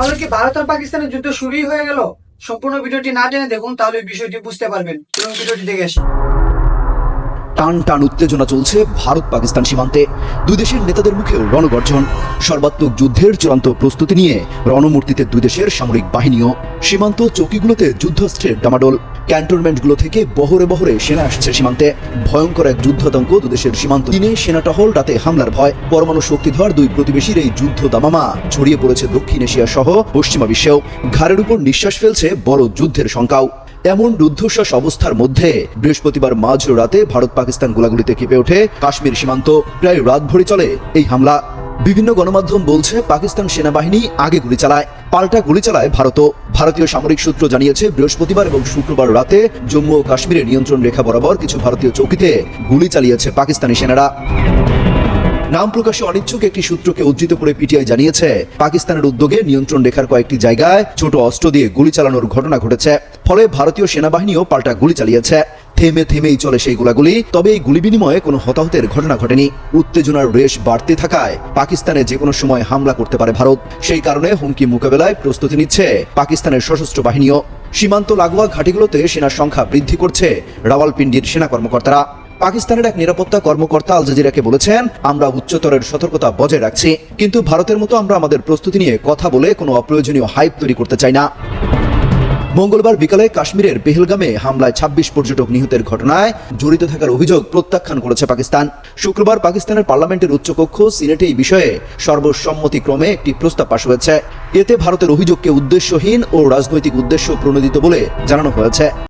তাহলে কি ভারত আর পাকিস্তানের যুদ্ধ শুরুই হয়ে গেল? সম্পূর্ণ ভিডিওটি না জেনে দেখুন, তাহলে বিষয়টি বুঝতে পারবেন। চলুন ভিডিওটি দেখে আসি। টান টান উত্তেজনা চলছে ভারত পাকিস্তান সীমান্তে। দুই দেশের নেতাদের মুখেও রণগর্জন। সর্বাত্মক যুদ্ধের চূড়ান্ত প্রস্তুতি নিয়ে রণমূর্তিতে দুই দেশের সামরিক বাহিনীও সীমান্ত চৌকিগুলোতে যুদ্ধাস্ত্রের ডামাডোল। ক্যান্টনমেন্টগুলো থেকে বহরে বহরে সেনা আসছে সীমান্তে। ভয়ঙ্কর এক যুদ্ধাতঙ্ক দুদেশের সীমান্ত দিনে সেনা টহল রাতে হামলার ভয়। পরমাণু শক্তিধর দুই প্রতিবেশীর এই যুদ্ধ দামামা। ছড়িয়ে পড়েছে দক্ষিণ এশিয়া সহ পশ্চিমা বিশ্বেও। ঘাড়ের উপর নিঃশ্বাস ফেলছে বড় যুদ্ধের শঙ্কাও। এমন রুদ্ধশ্বাস অবস্থার মধ্যে বৃহস্পতিবার মাঝ রাতে ভারত পাকিস্তান গোলাগুলিতে কেঁপে ওঠে। কাশ্মীর সীমান্ত প্রায় রাত ভরে চলে এই হামলা। বিভিন্ন গণমাধ্যম বলছে পাকিস্তান সেনাবাহিনী আগে গুলি চালায়, পাল্টা গুলি চালায় ভারতও। ভারতীয় সামরিক সূত্র জানিয়েছে, বৃহস্পতিবার এবং শুক্রবার রাতে জম্মু ও কাশ্মীরের নিয়ন্ত্রণ রেখা বরাবর কিছু ভারতীয় চৌকিতে গুলি চালিয়েছে পাকিস্তানি সেনারা। নাম প্রকাশে অনিচ্ছুক একটি সূত্রকে উদ্ধৃত করে পিটিআই জানিয়েছে, পাকিস্তানের উদ্যোগে নিয়ন্ত্রণ রেখার কয়েকটি জায়গায় ছোট অস্ত্র দিয়ে গুলি চালানোর ঘটনা ঘটেছে। ফলে ভারতীয় সেনাবাহিনীও পাল্টা গুলি চালিয়েছে। থেমে থেমেই চলে সেই গোলাগুলি। তবে এই গুলি বিনিময়ে কোনো হতাহতের ঘটনা ঘটেনি। উত্তেজনার রেশ বাড়তে থাকায় পাকিস্তানে যে কোনো সময় হামলা করতে পারে ভারত। সেই কারণে হুমকি মোকাবেলায় প্রস্তুতি নিচ্ছে পাকিস্তানের সশস্ত্র বাহিনীও। সীমান্ত লাগোয়া ঘাটিগুলোতে সেনার সংখ্যা বৃদ্ধি করছে রাওয়ালপিন্ডির সেনা কর্মকর্তারা। পাকিস্তানের এক নিরাপত্তা কর্মকর্তা আল জাজিরাকে বলেছেন, আমরা উচ্চতরের সতর্কতা বজায় রাখছি। কিন্তু ভারতের মতো আমরা আমাদের প্রস্তুতি নিয়ে কথা বলে কোনো অপ্রয়োজনীয় হাইপ তৈরি করতে চাই না। মঙ্গলবার বিকালে কাশ্মীরের পেহেলগামে হামলায় ২৬ পর্যটক নিহতের ঘটনায় জড়িত থাকার অভিযোগ প্রত্যাখ্যান করেছে পাকিস্তান। শুক্রবার পাকিস্তানের পার্লামেন্টের উচ্চকক্ষ সিনেটে এই বিষয়ে সর্বসম্মতিক্রমে একটি প্রস্তাব পাশ হয়েছে। এতে ভারতের অভিযোগকে উদ্দেশ্যহীন ও রাজনৈতিক উদ্দেশ্য প্রণোদিত বলে জানানো হয়েছে।